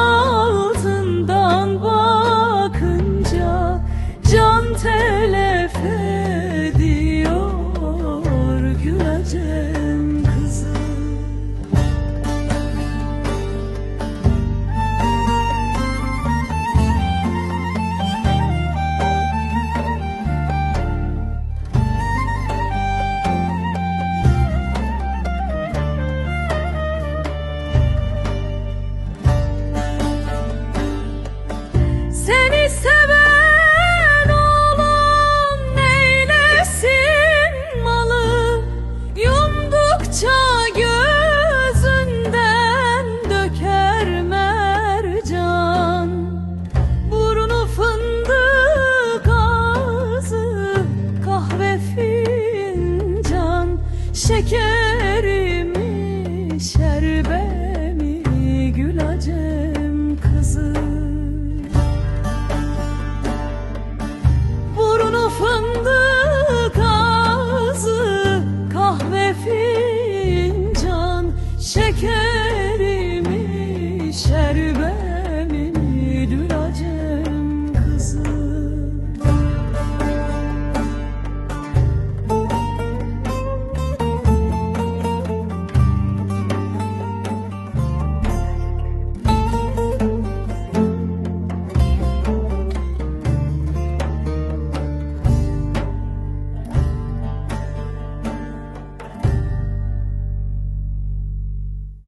altından bakınca can tele Şekerimi, şerbemi,